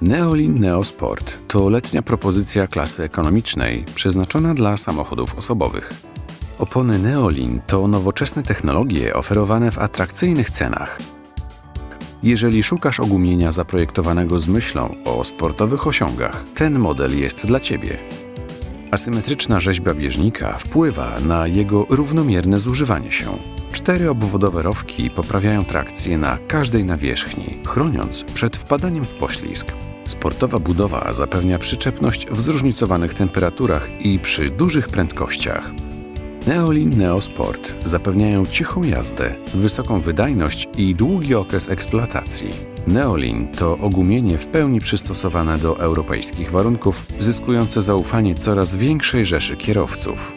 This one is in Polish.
Neolin Neosport to letnia propozycja klasy ekonomicznej przeznaczona dla samochodów osobowych. Opony Neolin to nowoczesne technologie oferowane w atrakcyjnych cenach. Jeżeli szukasz ogumienia zaprojektowanego z myślą o sportowych osiągach, ten model jest dla Ciebie. Asymetryczna rzeźba bieżnika wpływa na jego równomierne zużywanie się. Cztery obwodowe rowki poprawiają trakcję na każdej nawierzchni, chroniąc przed wpadaniem w poślizg. Sportowa budowa zapewnia przyczepność w zróżnicowanych temperaturach i przy dużych prędkościach. Neolin Neosport zapewniają cichą jazdę, wysoką wydajność i długi okres eksploatacji. Neolin to ogumienie w pełni przystosowane do europejskich warunków, zyskujące zaufanie coraz większej rzeszy kierowców.